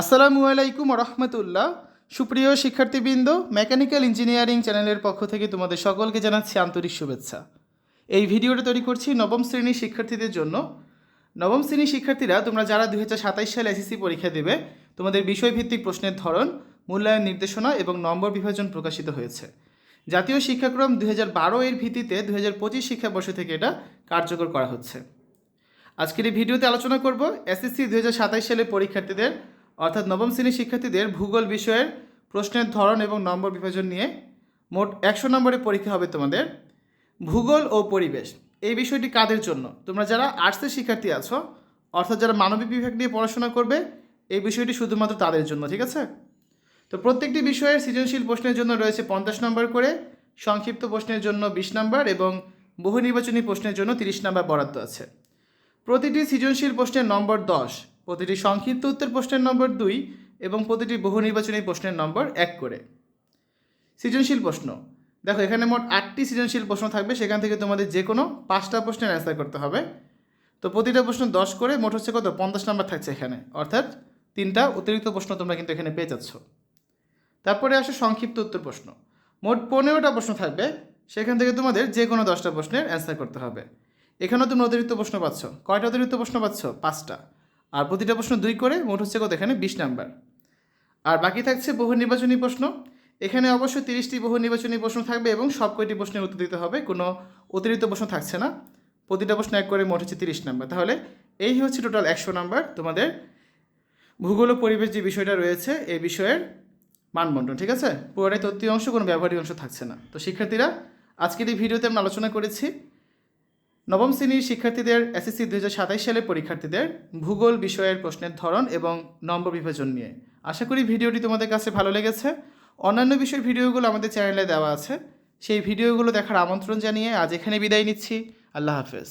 আসসালামু আলাইকুম রহমতুল্লাহ সুপ্রিয় শিক্ষার্থীবৃন্দ, মেকানিক্যাল ইঞ্জিনিয়ারিং চ্যানেলের পক্ষ থেকে তোমাদের সকলকে জানাচ্ছি আন্তরিক শুভেচ্ছা। এই ভিডিওটা তৈরি করছি নবম শ্রেণির শিক্ষার্থীদের জন্য। নবম শ্রেণির শিক্ষার্থীরা, তোমরা যারা দুই সালে এসএসসি পরীক্ষা দেবে, তোমাদের বিষয়ভিত্তিক প্রশ্নের ধরন, মূল্যায়ন নির্দেশনা এবং নম্বর বিভাজন প্রকাশিত হয়েছে। জাতীয় শিক্ষাক্রম দুই হাজার বারো এর ভিত্তিতে দু হাজার পঁচিশ শিক্ষাবর্ষ থেকে এটা কার্যকর করা হচ্ছে। আজকের এই ভিডিওতে আলোচনা করব এসএসসি দুই সালে পরীক্ষার্থীদের অর্থাৎ নবম শ্রেণির শিক্ষার্থীদের ভূগোল বিষয়ের প্রশ্নের ধরন এবং নম্বর বিভাজন নিয়ে মোট একশো নম্বরের পরীক্ষা হবে তোমাদের ভূগোল ও পরিবেশ। এই বিষয়টি কাদের জন্য? তোমরা যারা আর্টসের শিক্ষার্থী আছো, অর্থাৎ যারা মানবিক বিভাগ নিয়ে পড়াশোনা করবে, এই বিষয়টি শুধুমাত্র তাদের জন্য, ঠিক আছে? তো প্রত্যেকটি বিষয়ের সৃজনশীল প্রশ্নের জন্য রয়েছে পঞ্চাশ নম্বর করে, সংক্ষিপ্ত প্রশ্নের জন্য বিশ নম্বর এবং বহু নির্বাচনী প্রশ্নের জন্য তিরিশ নম্বর বরাদ্দ আছে। প্রতিটি সৃজনশীল প্রশ্নের নম্বর দশ। প্রতিটি সংক্ষিপ্ত উত্তর প্রশ্নের নম্বর দুই এবং প্রতিটি বহু নির্বাচনী প্রশ্নের নম্বর এক করে। সৃজনশীল প্রশ্ন। দেখো, এখানে মোট আটটি সৃজনশীল প্রশ্ন থাকবে, সেখান থেকে তোমাদের যে কোনো পাঁচটা প্রশ্নের অ্যান্সার করতে হবে। তো প্রতিটা প্রশ্ন দশ করে, মোট হচ্ছে কত? পঞ্চাশ নাম্বার থাকছে এখানে। অর্থাৎ তিনটা অতিরিক্ত প্রশ্ন তোমরা কিন্তু এখানে পেয়ে যাচ্ছ। তারপরে আসে সংক্ষিপ্ত উত্তর প্রশ্ন। মোট পনেরোটা প্রশ্ন থাকবে, সেখান থেকে তোমাদের যে কোনো দশটা প্রশ্নের অ্যান্সার করতে হবে। এখানেও তুমি অতিরিক্ত প্রশ্ন পাচ্ছ। কয়টা অতিরিক্ত প্রশ্ন পাচ্ছ? পাঁচটা। আর প্রতিটা প্রশ্ন দুই করে মোট হচ্ছে কত? এখানে বিশ নাম্বার। আর বাকি থাকছে বহু নির্বাচনী প্রশ্ন। এখানে অবশ্যই তিরিশটি বহু নির্বাচনী প্রশ্ন থাকবে এবং সব কয়টি প্রশ্নের উত্তর দিতে হবে, কোনো অতিরিক্ত প্রশ্ন থাকছে না। প্রতিটা প্রশ্ন এক করে মোট হচ্ছে তিরিশ নাম্বার। তাহলে এই হচ্ছে টোটাল একশো নাম্বার। তোমাদের ভূগোল ও পরিবেশ যে বিষয়টা রয়েছে, এই বিষয়ের মানবন্টন, ঠিক আছে? পুরোটাই তথ্য অংশ, কোনো ব্যবহারিক অংশ থাকছে না। তো শিক্ষার্থীরা, আজকের এই ভিডিওতে আমরা আলোচনা করেছি নবম শ্রেণির শিক্ষার্থীদের এসএসসি দু সালে পরীক্ষার্থীদের ভূগোল বিষয়ের প্রশ্নের ধরন এবং নম্বর বিভাজন নিয়ে। আশা করি ভিডিওটি তোমাদের কাছে ভালো লেগেছে। অন্যান্য বিষয়ের ভিডিওগুলো আমাদের চ্যানেলে দেওয়া আছে। সেই ভিডিওগুলো দেখার আমন্ত্রণ জানিয়ে আজ এখানে বিদায় নিচ্ছি। আল্লাহ হাফেজ।